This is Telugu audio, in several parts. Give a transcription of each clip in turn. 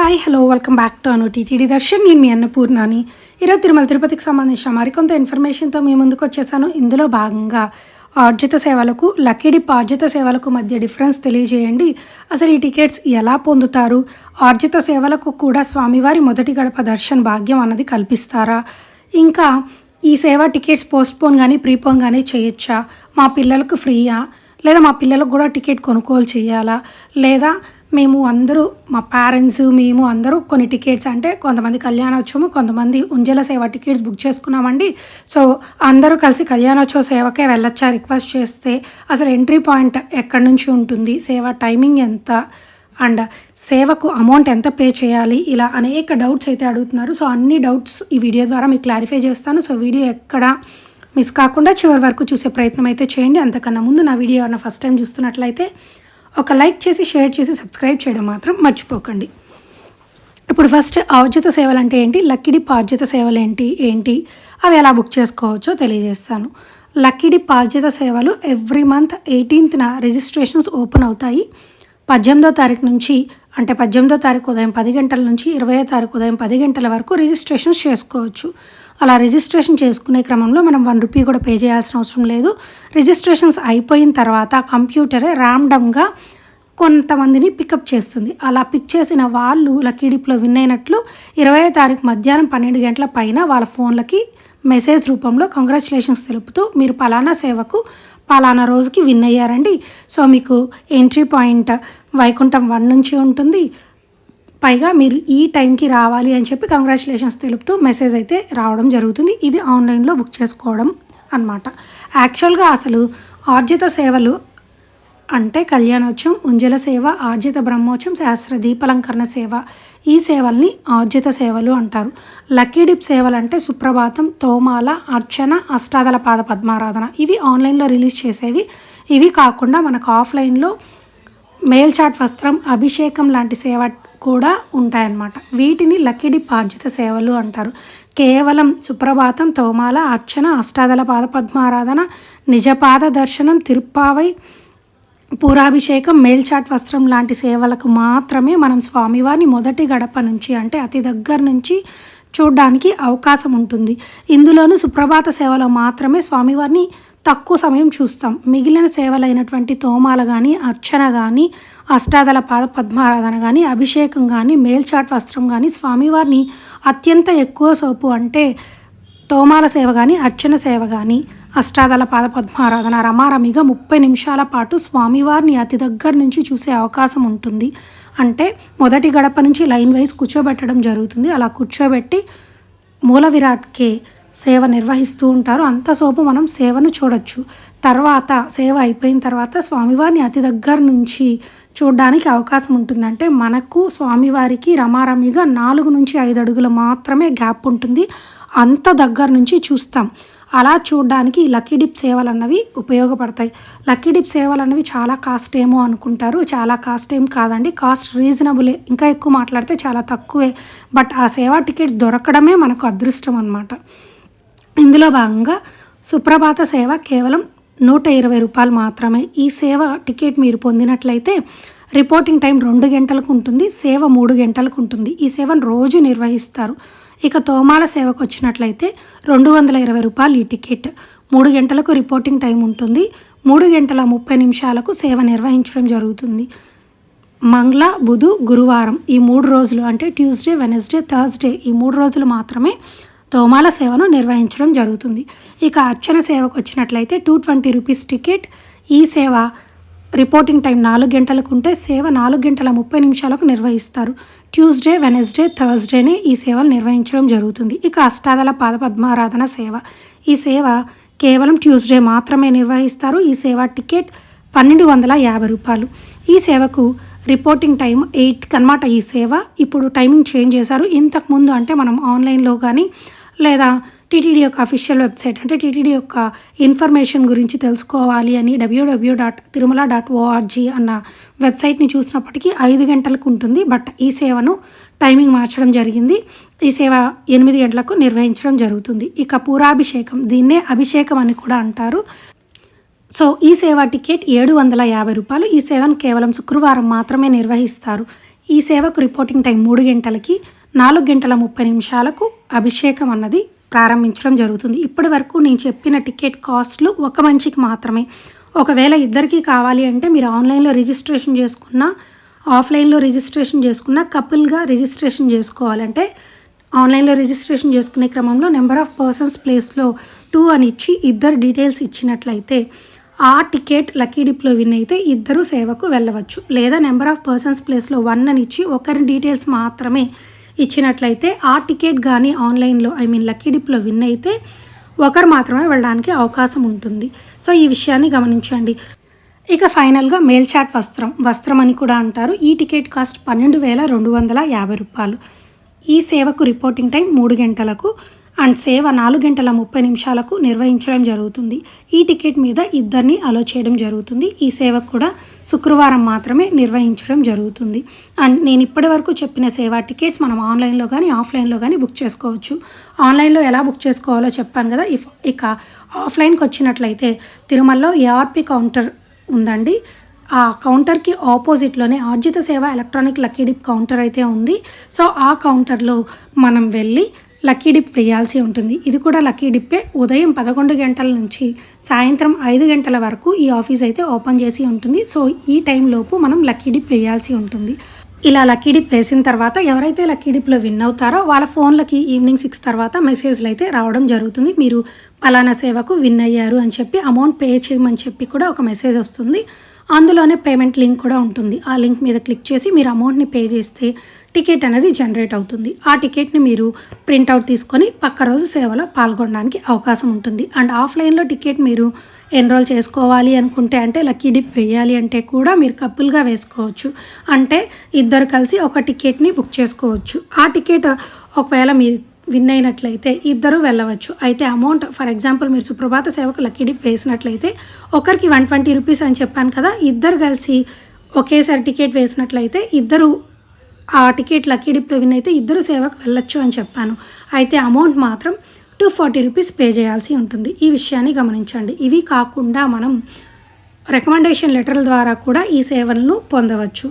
Hi hello welcome back to Anu TTD Darshan నేను మీ అన్నపూర్ణాని ఈరోజు తిరుమల తిరుపతికి సంబంధించిన మరికొంత ఇన్ఫర్మేషన్తో మీ ముందుకు వచ్చేసాను. ఇందులో భాగంగా ఆర్జిత సేవలకు లక్కీడిప్ ఆర్జిత సేవలకు మధ్య డిఫరెన్స్ తెలియజేయండి. అసలు ఈ టికెట్స్ ఎలా పొందుతారు? ఆర్జిత సేవలకు కూడా స్వామివారి మొదటి గడప దర్శన్ భాగ్యం అన్నది కల్పిస్తారా? ఇంకా ఈ సేవ టికెట్స్ పోస్ట్పోన్ కానీ ప్రీపోన్ కానీ చేయొచ్చా? మా పిల్లలకు ఫ్రీయా? లేదా మా పిల్లలకు కూడా టికెట్ కొనుగోలు చేయాలా? లేదా మేము అందరూ మా పేరెంట్స్ మేము అందరూ కొన్ని టికెట్స్ అంటే కొంతమంది కళ్యాణోత్సవం కొంతమంది ఉంజల సేవ టికెట్స్ బుక్ చేసుకున్నామండి. సో అందరూ కలిసి కళ్యాణోత్సవ సేవకే వెళ్ళొచ్చా రిక్వెస్ట్ చేస్తే? అసలు ఎంట్రీ పాయింట్ ఎక్కడి నుంచి ఉంటుంది? సేవ టైమింగ్ ఎంత? అండ్ సేవకు అమౌంట్ ఎంత పే చేయాలి? ఇలా అనేక డౌట్స్ అయితే అడుగుతున్నారు. సో అన్ని డౌట్స్ ఈ వీడియో ద్వారా మీకు క్లారిఫై చేస్తాను. సో వీడియో ఎక్కడ మిస్ కాకుండా చివరి వరకు చూసే ప్రయత్నం అయితే చేయండి. అంతకన్నా ముందు నా వీడియో అన్న ఫస్ట్ టైం చూస్తున్నట్లయితే ఒక లైక్ చేసి షేర్ చేసి సబ్స్క్రైబ్ చేయడం మాత్రం మర్చిపోకండి. ఇప్పుడు ఫస్ట్ ఔచిత సేవలు అంటే ఏంటి? లక్కిడి పార్జిత సేవలు ఏంటి? ఏంటి? అవి ఎలా బుక్ చేసుకోవచ్చో తెలియజేస్తాను. లక్కిడి పార్జిత సేవలు ఎవ్రీ మంత్ ఎయిటీన్త్న రిజిస్ట్రేషన్స్ ఓపెన్ అవుతాయి. పద్దెనిమిదో తారీఖు నుంచి అంటే పద్దెనిమిదో తారీఖు ఉదయం పది గంటల నుంచి ఇరవయో తారీఖు ఉదయం పది గంటల వరకు రిజిస్ట్రేషన్స్ చేసుకోవచ్చు. అలా రిజిస్ట్రేషన్ చేసుకునే క్రమంలో మనం వన్ రూపీ కూడా పే చేయాల్సిన అవసరం లేదు. రిజిస్ట్రేషన్స్ అయిపోయిన తర్వాత కంప్యూటరే ర్యాండమ్గా కొంతమందిని పికప్ చేస్తుంది. అలా పిక్ చేసిన వాళ్ళు లక్కీ డిప్లో విన్ అయినట్లు ఇరవై తారీఖు మధ్యాహ్నం పన్నెండు గంటల పైన వాళ్ళ ఫోన్లకి మెసేజ్ రూపంలో కంగ్రాచులేషన్స్ తెలుపుతూ మీరు పలానా సేవకు పలానా రోజుకి విన్ అయ్యారండి. సో మీకు ఎంట్రీ పాయింట్ వైకుంఠం వన్ నుంచి ఉంటుంది. పైగా మీరు ఈ టైంకి రావాలి అని చెప్పి కంగ్రాచులేషన్స్ తెలుపుతూ మెసేజ్ అయితే రావడం జరుగుతుంది. ఇది ఆన్లైన్లో బుక్ చేసుకోవడం అనమాట యాక్చువల్గా అసలు ఆర్జిత సేవలు అంటే కళ్యాణోత్సవం ఉంజల సేవ ఆర్జిత బ్రహ్మోత్సవం శాస్త్ర దీపలంకరణ సేవ ఈ సేవల్ని ఆర్జిత సేవలు అంటారు. లక్కీ డిప్ సేవలు అంటే సుప్రభాతం తోమాల అర్చన అష్టాదల పాద పద్మారాధన ఇవి ఆన్లైన్లో రిలీజ్ చేసేవి. ఇవి కాకుండా మనకు ఆఫ్లైన్లో మేల్చాట్ వస్త్రం అభిషేకం లాంటి సేవ కూడా ఉంటాయన్నమాట. వీటిని లక్కిడి పార్జిత సేవలు అంటారు. కేవలం సుప్రభాతం తోమాల అర్చన అష్టాదల పాద పద్మారాధన నిజపాద దర్శనం తిరుప్పావై పూరాభిషేకం మేల్చాట్ వస్త్రం లాంటి సేవలకు మాత్రమే మనం స్వామివారిని మొదటి గడప నుంచి అంటే అతి దగ్గర నుంచి చూడడానికి అవకాశం ఉంటుంది. ఇందులోనూ సుప్రభాత సేవలో మాత్రమే స్వామివారిని తక్కువ సమయం చూస్తాం. మిగిలిన సేవలైనటువంటి తోమాల కానీ అర్చన కానీ అష్టాదల పాద పద్మారాధన కానీ అభిషేకం కానీ మేల్చాట్ వస్త్రం కానీ స్వామివారిని అత్యంత ఎక్కువ సోపు అంటే తోమాల సేవ కానీ అర్చన సేవ కానీ అష్టాదల పాద పద్మారాధన రమారమిగా ముప్పై నిమిషాల పాటు స్వామివారిని అతి దగ్గర నుంచి చూసే అవకాశం ఉంటుంది. అంటే మొదటి గడప నుంచి లైన్ వైజ్ కూర్చోబెట్టడం జరుగుతుంది. అలా కూర్చోబెట్టి మూల విరాట్కే సేవ నిర్వహిస్తూ ఉంటారు. అంత సోపు మనం సేవను చూడొచ్చు. తర్వాత సేవ అయిపోయిన తర్వాత స్వామివారిని అతి దగ్గర నుంచి చూడడానికి అవకాశం ఉంటుందంటే మనకు స్వామివారికి రమారమిగా నాలుగు నుంచి ఐదు అడుగులు మాత్రమే గ్యాప్ ఉంటుంది. అంత దగ్గర నుంచి చూస్తాం. అలా చూడడానికి లక్కీ డిప్ సేవలు అన్నవి ఉపయోగపడతాయి. లక్కీ డిప్ సేవలు అన్నవి చాలా కాస్ట్ ఏమో అనుకుంటారు. చాలా కాస్ట్ ఏం కాదండి. కాస్ట్ రీజనబులే. ఇంకా ఎక్కువ మాట్లాడితే చాలా తక్కువే. బట్ ఆ సేవా టికెట్స్ దొరకడమే మనకు అదృష్టం అనమాట ఇందులో భాగంగా సుప్రభాత సేవ కేవలం నూట ఇరవై రూపాయలు మాత్రమే. ఈ సేవ టికెట్ మీరు పొందినట్లయితే రిపోర్టింగ్ టైం రెండు గంటలకు ఉంటుంది సేవ మూడు గంటలకు ఉంటుంది. ఈ సేవను రోజు నిర్వహిస్తారు. ఇక తోమాల సేవకు వచ్చినట్లయితే రెండు వందల ఇరవై రూపాయలు ఈ టికెట్. మూడు గంటలకు రిపోర్టింగ్ టైం ఉంటుంది. మూడు గంటల ముప్పై నిమిషాలకు సేవ నిర్వహించడం జరుగుతుంది. మంగళ బుధు గురువారం ఈ మూడు రోజులు అంటే ట్యూస్డే వెనస్డే థర్స్డే ఈ మూడు రోజులు మాత్రమే తోమాల సేవను నిర్వహించడం జరుగుతుంది. ఇక అర్చన సేవకు వచ్చినట్లయితే టూ ట్వంటీ రూపీస్ టికెట్ ఈ సేవ రిపోర్టింగ్ టైం నాలుగు గంటలకు ఉంటే సేవ నాలుగు గంటల ముప్పై నిమిషాలకు నిర్వహిస్తారు. ట్యూస్డే వెనస్డే థర్స్డేనే ఈ సేవలు నిర్వహించడం జరుగుతుంది. ఇక అష్టాదల పాద పద్మారాధన సేవ. ఈ సేవ కేవలం ట్యూస్డే మాత్రమే నిర్వహిస్తారు. ఈ సేవ టికెట్ పన్నెండు వందల యాభై రూపాయలు. ఈ సేవకు రిపోర్టింగ్ టైం ఎయిట్కి అనమాట ఈ సేవ. ఇప్పుడు టైమింగ్ చేంజ్ చేశారు. ఇంతకుముందు అంటే మనం ఆన్లైన్లో కానీ లేదా టీటీడీ యొక్క అఫీషియల్ వెబ్సైట్ అంటే టీటీడీ యొక్క ఇన్ఫర్మేషన్ గురించి తెలుసుకోవాలి అని WWW dot Tirumala dot ORG అన్న వెబ్సైట్ని చూసినప్పటికీ ఐదు గంటలకు ఉంటుంది. బట్ ఈ సేవను టైమింగ్ మార్చడం జరిగింది. ఈ సేవ ఎనిమిది గంటలకు నిర్వహించడం జరుగుతుంది. ఇక పూరాభిషేకం దీన్నే అభిషేకం అని కూడా అంటారు. సో ఈ సేవ టికెట్ ఏడు వందల యాభై రూపాయలు. ఈ సేవను కేవలం శుక్రవారం మాత్రమే నిర్వహిస్తారు. ఈ సేవకు రిపోర్టింగ్ టైం మూడు గంటలకి. నాలుగు గంటల ముప్పై నిమిషాలకు అభిషేకం అన్నది ప్రారంభించడం జరుగుతుంది. ఇప్పటి వరకు నేను చెప్పిన టికెట్ కాస్ట్లు ఒక మనిషికి మాత్రమే. ఒకవేళ ఇద్దరికి కావాలి అంటే మీరు ఆన్లైన్లో రిజిస్ట్రేషన్ చేసుకున్న ఆఫ్లైన్లో రిజిస్ట్రేషన్ చేసుకున్న కపుల్గా రిజిస్ట్రేషన్ చేసుకోవాలంటే ఆన్లైన్లో రిజిస్ట్రేషన్ చేసుకునే క్రమంలో నెంబర్ ఆఫ్ పర్సన్స్ ప్లేస్లో టూ అని ఇచ్చి ఇద్దరు డీటెయిల్స్ ఇచ్చినట్లయితే ఆ టికెట్ లక్కీ డిప్లో విన్ అయితే ఇద్దరు సేవకు వెళ్ళవచ్చు. లేదా నెంబర్ ఆఫ్ పర్సన్స్ ప్లేస్లో వన్ అని ఇచ్చి ఒకరి డీటెయిల్స్ మాత్రమే ఇచ్చినట్లయితే ఆ టికెట్ కానీ ఆన్లైన్లో ఐ మీన్ లక్కీ డిప్లో విన్ అయితే ఒకరు మాత్రమే వెళ్ళడానికి అవకాశం ఉంటుంది. సో ఈ విషయాన్ని గమనించండి. ఇక ఫైనల్గా మేల్చాట్ వస్త్రం. వస్త్రం అని కూడా అంటారు. ఈ టికెట్ కాస్ట్ పన్నెండు వేల రెండు వందల యాభై రూపాయలు. ఈ సేవకు రిపోర్టింగ్ టైం మూడు గంటలకు. అండ్ సేవ నాలుగు గంటల ముప్పై నిమిషాలకు నిర్వహించడం జరుగుతుంది. ఈ టికెట్ మీద ఇద్దరిని అలో చేయడం జరుగుతుంది. ఈ సేవకు కూడా శుక్రవారం మాత్రమే నిర్వహించడం జరుగుతుంది. అండ్ నేను ఇప్పటి వరకు చెప్పిన సేవ టికెట్స్ మనం ఆన్లైన్లో కానీ ఆఫ్లైన్లో కానీ బుక్ చేసుకోవచ్చు. ఆన్లైన్లో ఎలా బుక్ చేసుకోవాలో చెప్పాను కదా. ఇఫ్ ఇక ఆఫ్లైన్కి వచ్చినట్లయితే తిరుమలలో ఏఆర్పి కౌంటర్ ఉందండి. ఆ కౌంటర్కి ఆపోజిట్లోనే ఆర్జిత సేవ ఎలక్ట్రానిక్ లక్కీ డిప్ కౌంటర్ అయితే ఉంది. సో ఆ కౌంటర్లో మనం వెళ్ళి లక్కీ డిప్ వేయాల్సి ఉంటుంది. ఇది కూడా లక్కీ డిప్పే. ఉదయం పదకొండు గంటల నుంచి సాయంత్రం ఐదు గంటల వరకు ఈ ఆఫీస్ అయితే ఓపెన్ చేసి ఉంటుంది. సో ఈ టైంలోపు మనం లక్కీ డిప్ వేయాల్సి ఉంటుంది. ఇలా లక్కీ డిప్ వేసిన తర్వాత ఎవరైతే లక్కీ డిప్లో విన్ అవుతారో వాళ్ళ ఫోన్లకి ఈవినింగ్ సిక్స్ తర్వాత మెసేజ్లు అయితే రావడం జరుగుతుంది. మీరు పలానా సేవకు విన్ అయ్యారు అని చెప్పి అమౌంట్ పే చేయమని చెప్పి కూడా ఒక మెసేజ్ వస్తుంది. అందులోనే పేమెంట్ లింక్ కూడా ఉంటుంది. ఆ లింక్ మీద క్లిక్ చేసి మీరు అమౌంట్ని పే చేస్తే టికెట్ అనేది జనరేట్ అవుతుంది. ఆ టికెట్ని మీరు ప్రింట్అవుట్ తీసుకొని పక్క రోజు సేవలో పాల్గొనడానికి అవకాశం ఉంటుంది. అండ్ ఆఫ్లైన్లో టికెట్ మీరు ఎన్రోల్ చేసుకోవాలి అనుకుంటే అంటే లక్కీ డిప్ వేయాలి అంటే కూడా మీరు కప్పుల్గా వేసుకోవచ్చు. అంటే ఇద్దరు కలిసి ఒక టికెట్ని బుక్ చేసుకోవచ్చు. ఆ టికెట్ ఒకవేళ మీరు విన్ అయినట్లయితే ఇద్దరు వెళ్ళవచ్చు. అయితే అమౌంట్ ఫర్ ఎగ్జాంపుల్ మీరు సుప్రభాత సేవకు లక్కీ డిప్ వేసినట్లయితే ఒకరికి వన్ ట్వంటీ రూపీస్ అని చెప్పాను కదా ఇద్దరు కలిసి ఒకేసారి టికెట్ వేసినట్లయితే ఇద్దరు ఆ టికెట్ లక్కీ డిప్లో విన్ అయితే ఇద్దరు సేవకు వెళ్ళొచ్చు అని చెప్పాను. అయితే అమౌంట్ మాత్రం టూ ఫార్టీ రూపీస్ పే చేయాల్సి ఉంటుంది. ఈ విషయాన్ని గమనించండి. ఇవి కాకుండా మనం రికమెండేషన్ లెటర్ల ద్వారా కూడా ఈ సేవలను పొందవచ్చు.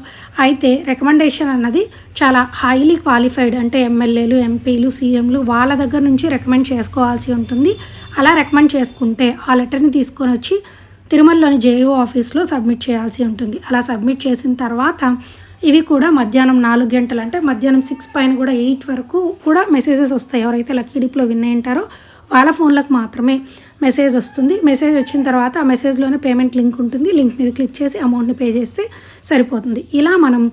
అయితే రికమెండేషన్ అన్నది చాలా హైలీ క్వాలిఫైడ్ అంటే ఎమ్మెల్యేలు ఎంపీలు సీఎంలు వాళ్ళ దగ్గర నుంచి రికమెండ్ చేసుకోవాల్సి ఉంటుంది. అలా రికమెండ్ చేసుకుంటే ఆ లెటర్ని తీసుకొని వచ్చి తిరుమలలోని జేఓ ఆఫీస్లో సబ్మిట్ చేయాల్సి ఉంటుంది. అలా సబ్మిట్ చేసిన తర్వాత ఇవి కూడా మధ్యాహ్నం నాలుగు గంటలు అంటే మధ్యాహ్నం సిక్స్ పైన కూడా ఎయిట్ వరకు కూడా మెసేజెస్ వస్తాయి. ఎవరైతే లక్కీ డిప్లో విన్ అయింటారో వాళ్ళ ఫోన్లకు మాత్రమే మెసేజ్ వస్తుంది. మెసేజ్ వచ్చిన తర్వాత ఆ మెసేజ్లోనే పేమెంట్ లింక్ ఉంటుంది. లింక్ మీద క్లిక్ చేసి అమౌంట్ని పే చేస్తే సరిపోతుంది. ఇలా మనం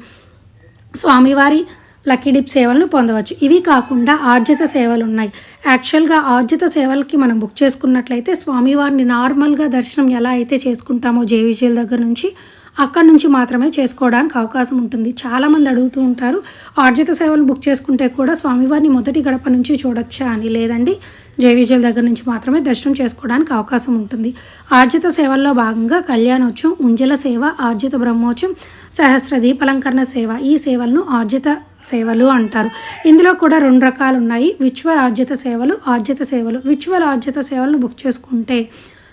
స్వామివారి లక్కీ డిప్ సేవలను పొందవచ్చు. ఇవి కాకుండా ఆర్జిత సేవలు ఉన్నాయి. యాక్చువల్గా ఆర్జిత సేవలకి మనం బుక్ చేసుకున్నట్లయితే స్వామివారిని నార్మల్గా దర్శనం ఎలా అయితే చేసుకుంటామో జేవిజీల దగ్గర నుంచి అక్కడి నుంచి మాత్రమే చేసుకోవడానికి అవకాశం ఉంటుంది. చాలామంది అడుగుతూ ఉంటారు ఆర్జిత సేవలు బుక్ చేసుకుంటే కూడా స్వామివారిని మొదటి గడప నుంచి చూడొచ్చా అని. లేదండి జయవిజయల దగ్గర నుంచి మాత్రమే దర్శనం చేసుకోవడానికి అవకాశం ఉంటుంది. ఆర్జిత సేవల్లో భాగంగా కళ్యాణోత్సవం ఉంజల సేవ ఆర్జిత బ్రహ్మోత్సవం సహస్ర దీపలంకరణ సేవ ఈ సేవలను ఆర్జిత సేవలు అంటారు. ఇందులో కూడా రెండు రకాలు ఉన్నాయి విచువల్ ఆర్జిత సేవలు ఆర్జిత సేవలు. విచువల్ ఆర్జిత సేవలను బుక్ చేసుకుంటే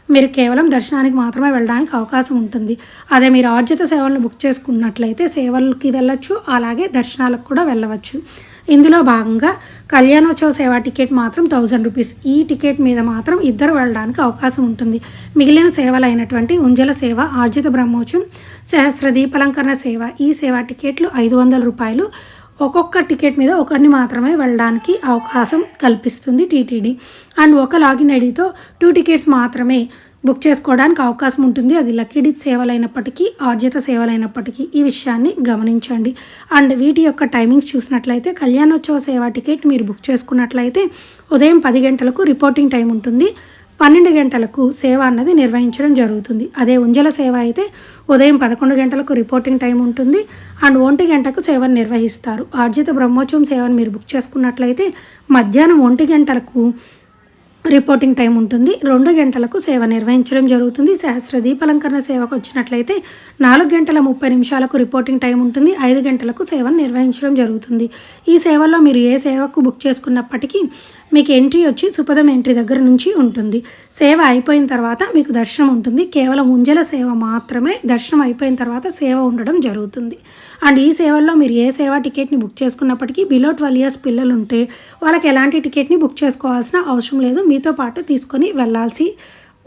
మీరు కేవలం దర్శనానికి మాత్రమే వెళ్ళడానికి అవకాశం ఉంటుంది. అదే మీరు ఆర్జిత సేవలను బుక్ చేసుకున్నట్లయితే సేవలకి వెళ్ళొచ్చు అలాగే దర్శనాలకు కూడా వెళ్ళవచ్చు. ఇందులో భాగంగా కళ్యాణోత్సవ సేవ టికెట్ మాత్రం థౌజండ్ రూపీస్. ఈ టికెట్ మీద మాత్రం ఇద్దరు వెళ్ళడానికి అవకాశం ఉంటుంది. మిగిలిన సేవలు అయినటువంటి ఉంజల సేవ ఆర్జిత బ్రహ్మోత్సవం సహస్ర దీపలంకరణ సేవ ఈ సేవ టికెట్లు ఐదు వందల రూపాయలు. ఒక్కొక్క టికెట్ మీద ఒకరిని మాత్రమే వెళ్ళడానికి అవకాశం కల్పిస్తుంది టీటీడీ. అండ్ ఒక లాగిన్ ఐడితో టూ టికెట్స్ మాత్రమే బుక్ చేసుకోవడానికి అవకాశం ఉంటుంది. అది లక్కీ డిప్ సేవలైనప్పటికీ ఆర్జిత సేవలైనప్పటికీ ఈ విషయాన్ని గమనించండి. అండ్ వీటి యొక్క టైమింగ్స్ చూసినట్లయితే కళ్యాణోత్సవ సేవ టికెట్ మీరు బుక్ చేసుకున్నట్లయితే ఉదయం పది గంటలకు రిపోర్టింగ్ టైం ఉంటుంది. పన్నెండు గంటలకు సేవ అన్నది నిర్వహించడం జరుగుతుంది. అదే ఉంజల సేవ అయితే ఉదయం పదకొండు గంటలకు రిపోర్టింగ్ టైం ఉంటుంది. అండ్ ఒంటి గంటకు సేవను నిర్వహిస్తారు. ఆర్జిత బ్రహ్మోత్సవం సేవను మీరు బుక్ చేసుకున్నట్లయితే మధ్యాహ్నం ఒంటి గంటలకు రిపోర్టింగ్ టైం ఉంటుంది. రెండు గంటలకు సేవ నిర్వహించడం జరుగుతుంది. సహస్ర దీపాలంకరణ సేవకు వచ్చినట్లయితే నాలుగు గంటల ముప్పై నిమిషాలకు రిపోర్టింగ్ టైం ఉంటుంది. ఐదు గంటలకు సేవను నిర్వహించడం జరుగుతుంది. ఈ సేవలో మీరు ఏ సేవకు బుక్ చేసుకున్నప్పటికీ మీకు ఎంట్రీ వచ్చి సుపదం ఎంట్రీ దగ్గర నుంచి ఉంటుంది. సేవ అయిపోయిన తర్వాత మీకు దర్శనం ఉంటుంది. కేవలం ఉంజల సేవ మాత్రమే దర్శనం అయిపోయిన తర్వాత సేవ ఉండడం జరుగుతుంది. అండ్ ఈ సేవల్లో మీరు ఏ సేవ టికెట్ని బుక్ చేసుకున్నప్పటికీ బిలో ట్వెల్వ్ ఇయర్స్ పిల్లలు ఉంటే వాళ్ళకి ఎలాంటి టికెట్ని బుక్ చేసుకోవాల్సిన అవసరం లేదు. మీతో పాటు తీసుకొని వెళ్ళాల్సి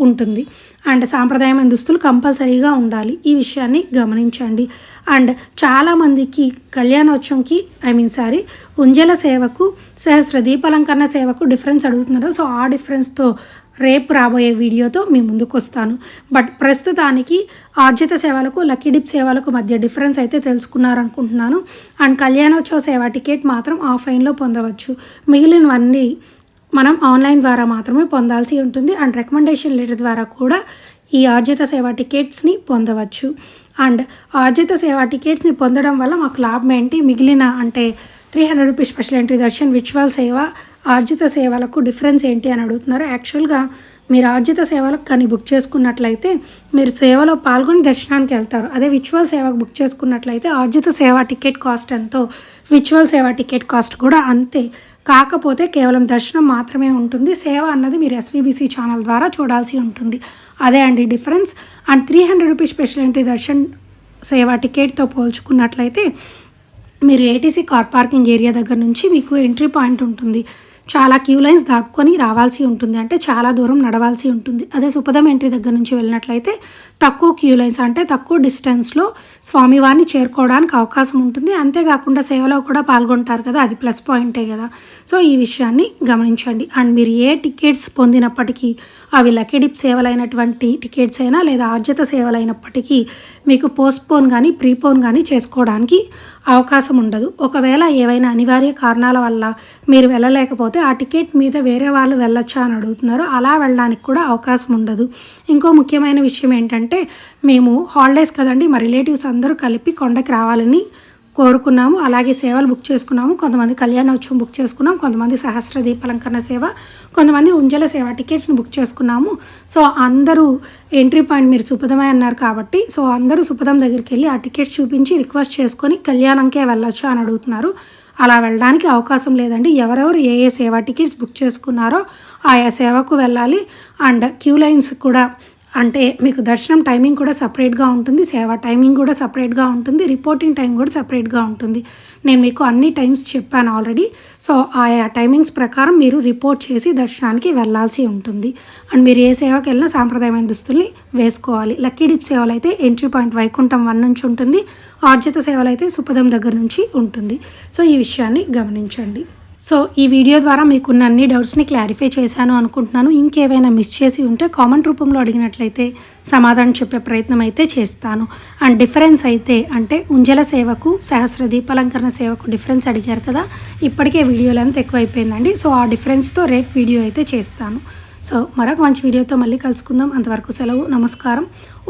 ఉంటుంది. అండ్ సాంప్రదాయమైన దుస్తులు కంపల్సరీగా ఉండాలి. ఈ విషయాన్ని గమనించండి. అండ్ చాలామందికి కళ్యాణోత్సవంకి ఐ మీన్ సారీ ఉంజల సేవకు సహస్ర దీపాలంకరణ సేవకు డిఫరెన్స్ అడుగుతున్నారు. సో ఆ డిఫరెన్స్తో రేపు రాబోయే వీడియోతో మీ ముందుకు వస్తాను బట్ ప్రస్తుతానికి ఆర్జిత సేవలకు లక్కీ డిప్ సేవలకు మధ్య డిఫరెన్స్ అయితే తెలుసుకున్నారనుకుంటున్నాను. అండ్ కళ్యాణోత్సవ సేవ టికెట్ మాత్రం ఆఫ్లైన్లో పొందవచ్చు. మిగిలినవన్నీ మనం ఆన్లైన్ ద్వారా మాత్రమే పొందాల్సి ఉంటుంది. అండ్ రికమెండేషన్ లెటర్ ద్వారా కూడా ఈ ఆర్జిత సేవ టికెట్స్ని పొందవచ్చు. అండ్ ఆర్జిత సేవ టికెట్స్ని పొందడం వల్ల మాకు లాభం ఏంటి? మిగిలిన అంటే three hundred rupees special entry darshan విచువల్ సేవ ఆర్జిత సేవలకు డిఫరెన్స్ ఏంటి అని అడుగుతున్నారు. యాక్చువల్గా మీరు ఆర్జిత సేవలకు కానీ బుక్ చేసుకున్నట్లయితే మీరు సేవలో పాల్గొని దర్శనానికి వెళ్తారు. అదే విచువల్ సేవకు బుక్ చేసుకున్నట్లయితే ఆర్జిత సేవ టికెట్ కాస్ట్ ఎంతో విచువల్ సేవ టికెట్ కాస్ట్ కూడా అంతే. కాకపోతే కేవలం దర్శనం మాత్రమే ఉంటుంది. సేవ అన్నది మీరు ఎస్వీబీసీ ఛానల్ ద్వారా చూడాల్సి ఉంటుంది. అదే అండి difference. And three hundred rupees special entry darshan సేవ టికెట్తో పోల్చుకున్నట్లయితే మీరు ఏటీసీ కార్ పార్కింగ్ ఏరియా దగ్గర నుంచి మీకు ఎంట్రీ పాయింట్ ఉంటుంది. చాలా క్యూ లైన్స్ దాటుకొని రావాల్సి ఉంటుంది. అంటే చాలా దూరం నడవాల్సి ఉంటుంది. అదే సుపదం ఎంట్రీ దగ్గర నుంచి వెళ్ళినట్లయితే తక్కువ క్యూ లైన్స్ అంటే తక్కువ డిస్టెన్స్లో స్వామివారిని చేరుకోవడానికి అవకాశం ఉంటుంది. అంతేకాకుండా సేవలో కూడా పాల్గొంటారు కదా అది ప్లస్ పాయింటే కదా. సో ఈ విషయాన్ని గమనించండి. అండ్ మీరు ఏ టికెట్స్ పొందినప్పటికీ అవి లక్కీ సేవలైనటువంటి టికెట్స్ అయినా లేదా ఆర్జిత సేవలైనప్పటికీ మీకు పోస్ట్పోన్ కానీ ప్రీపోన్ కానీ చేసుకోవడానికి అవకాశం ఉండదు. ఒకవేళ ఏవైనా అనివార్య కారణాల వల్ల మీరు వెళ్ళలేకపోతే ఆ టికెట్ మీద వేరే వాళ్ళు వెళ్ళొచ్చా అని అడుగుతున్నారు అలా వెళ్ళడానికి కూడా అవకాశం ఉండదు. ఇంకో ముఖ్యమైన విషయం ఏంటంటే మేము హాలిడేస్ కదండి మా రిలేటివ్స్ అందరూ కలిపి కొండకి రావాలని కోరుకున్నాము. అలాగే సేవలు బుక్ చేసుకున్నాము. కొంతమంది కళ్యాణోత్సవం బుక్ చేసుకున్నాం కొంతమంది సహస్ర దీపాలంకరణ సేవ కొంతమంది ఉంజల సేవ టికెట్స్ని బుక్ చేసుకున్నాము. సో అందరూ ఎంట్రీ పాయింట్ మీరు సుపదమే అన్నారు కాబట్టి సో అందరూ సుపదం దగ్గరికి వెళ్ళి ఆ టికెట్స్ చూపించి రిక్వెస్ట్ చేసుకొని కళ్యాణంకే వెళ్ళొచ్చు అని అడుగుతున్నారు. అలా వెళ్ళడానికి అవకాశం లేదండి. ఎవరెవరు ఏ ఏ సేవా టికెట్స్ బుక్ చేసుకున్నారో ఆయా సేవకు వెళ్ళాలి. అండ్ క్యూ లైన్స్ కూడా అంటే మీకు దర్శనం టైమింగ్ కూడా సపరేట్గా ఉంటుంది సేవ టైమింగ్ కూడా సపరేట్గా ఉంటుంది రిపోర్టింగ్ టైం కూడా సపరేట్గా ఉంటుంది. నేను మీకు అన్ని టైమ్స్ చెప్పాను ఆల్రెడీ. సో ఆయా టైమింగ్స్ ప్రకారం మీరు రిపోర్ట్ చేసి దర్శనానికి వెళ్ళాల్సి ఉంటుంది. అండ్ మీరు ఏ సేవకి వెళ్ళినా సాంప్రదాయమైన దుస్తుల్ని వేసుకోవాలి. లక్కీ డిప్ సేవలు అయితే ఎంట్రీ పాయింట్ వైకుంఠం వన్ నుంచి ఉంటుంది. ఆర్జిత సేవలు అయితే సుపదం దగ్గర నుంచి ఉంటుంది. సో ఈ విషయాన్ని గమనించండి. సో ఈ వీడియో ద్వారా మీకున్న అన్ని డౌట్స్ని క్లారిఫై చేశాను అనుకుంటున్నాను. ఇంకేవైనా మిస్ చేసి ఉంటే కామెంట్ రూపంలో అడిగినట్లయితే సమాధానం చెప్పే ప్రయత్నం అయితే చేస్తాను. అండ్ డిఫరెన్స్ అయితే అంటే ఉంజల సేవకు సహస్ర దీపాలంకరణ సేవకు డిఫరెన్స్ అడిగారు కదా ఇప్పటికే వీడియోలు అంతా ఎక్కువైపోయిందండి. సో ఆ డిఫరెన్స్తో రేపు వీడియో అయితే చేస్తాను. సో మరొక మంచి వీడియోతో మళ్ళీ కలుసుకుందాం. అంతవరకు సెలవు నమస్కారం.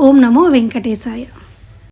ఓం నమో వెంకటేశాయ.